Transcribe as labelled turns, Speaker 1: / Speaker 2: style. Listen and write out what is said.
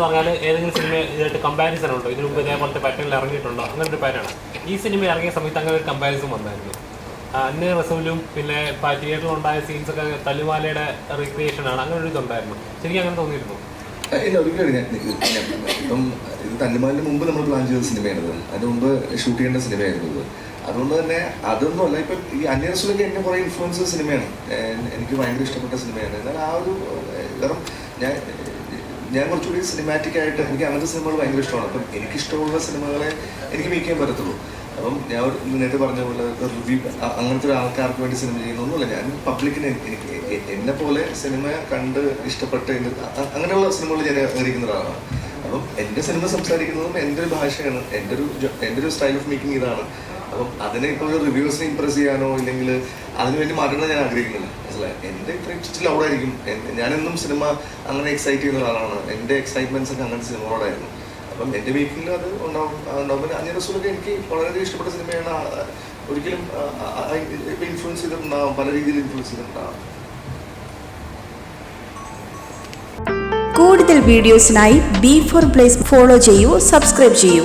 Speaker 1: പറഞ്ഞാൽ ഏതെങ്കിലും സിനിമ ഇതായിട്ട് കമ്പാരിസൺ ഉണ്ടോ? ഇതിനു മുമ്പ് ഇതേപോലത്തെ പാറ്റേണിൽ ഇറങ്ങിയിട്ടുണ്ടോ? അങ്ങനെ ഒരു പാറ്റേൺ ഈ സിനിമ ഇറങ്ങിയ സമയത്ത് അങ്ങനെ ഒരു കമ്പാരിസൺ വന്നായിരുന്നു. അന്നേ റസൂലും പിന്നെ ആണ്. അങ്ങനെ ഒരു അങ്ങനെ തോന്നിയിരുന്നു?
Speaker 2: ഇത് തല്ലുമാലിന് മുമ്പ് നമ്മൾ പ്ലാൻ ചെയ്ത സിനിമയാണിത് അതിന് മുമ്പ് ഷൂട്ട് ചെയ്യേണ്ട സിനിമയായിരുന്നു അതുകൊണ്ട് തന്നെ അതൊന്നും അല്ല. ഇപ്പം ഈ അന്വേഷണത്തിലൊക്കെ എന്നെ കുറേ ഇൻഫ്ലുവൻസ് സിനിമയാണ് എനിക്ക് ഭയങ്കര ഇഷ്ടപ്പെട്ട സിനിമയാണ് എന്നാൽ ആ ഒരു കാരണം ഞാൻ ഞാൻ കുറച്ചുകൂടി സിനിമാറ്റിക് ആയിട്ട് എനിക്ക് അങ്ങനത്തെ സിനിമകൾ ഭയങ്കര ഇഷ്ടമാണ്. അപ്പം എനിക്കിഷ്ടമുള്ള സിനിമകളെ എനിക്ക് മേക്ക് ചെയ്യാൻ പറ്റത്തുള്ളൂ. അപ്പം ഞാൻ നേരത്തെ പറഞ്ഞ പോലെ റിവ്യൂ അങ്ങനത്തെ ഒരു ആൾക്കാർക്ക് വേണ്ടി സിനിമ ചെയ്യുന്നൊന്നുമില്ല. ഞാൻ പബ്ലിക്കിന് എനിക്ക് എന്നെ പോലെ സിനിമ കണ്ട് ഇഷ്ടപ്പെട്ട് അങ്ങനെയുള്ള സിനിമകൾ ഞാൻ ആഗ്രഹിക്കുന്ന ഒരാളാണ്. അപ്പം എന്റെ സിനിമ സംസാരിക്കുന്നതും എന്റെ ഒരു ഭാഷയാണ്. എന്റെ ഒരു എന്റെ ഒരു സ്റ്റൈൽ ഓഫ് മേക്കിംഗ് ഇതാണ്. അപ്പം അതിനെ ഇപ്പോൾ റിവ്യൂസിനെ ഇമ്പ്രസ് ചെയ്യാനോ ഇല്ലെങ്കിൽ അതിന് വേണ്ടി മാറ്റണം ഞാൻ ആഗ്രഹിക്കുന്നില്ല. മനസ്സിലായി? എന്റെ ഇത്ര ലൗഡായിരിക്കും ഞാനെന്നും സിനിമ അങ്ങനെ എക്സൈറ്റ് ചെയ്യുന്ന ഒരാളാണ്. എന്റെ എക്സൈറ്റ്മെന്റ്സ് ഒക്കെ അങ്ങനത്തെ സിനിമകളോടായിരുന്നു അപ്പം എന്റെ മേക്കിങ്ങിൽ അത് ഉണ്ടാവും ഉണ്ടാവും. പിന്നെ അഞ്ഞൂറ് സുഖമൊക്കെ എനിക്ക് വളരെയധികം ഇഷ്ടപ്പെട്ട സിനിമയാണ് ഒരിക്കലും ഇൻഫ്ലുവൻസ് ചെയ്തിട്ടുണ്ടാവും. പല രീതിയിൽ ഇൻഫ്ലുവൻസ് ചെയ്തിട്ടുണ്ടാവും.
Speaker 3: കൂടുതൽ വീഡിയോസിനായി ബി ഫോർ പ്ലേസ് ഫോളോ ചെയ്യൂ സബ്സ്ക്രൈബ് ചെയ്യൂ.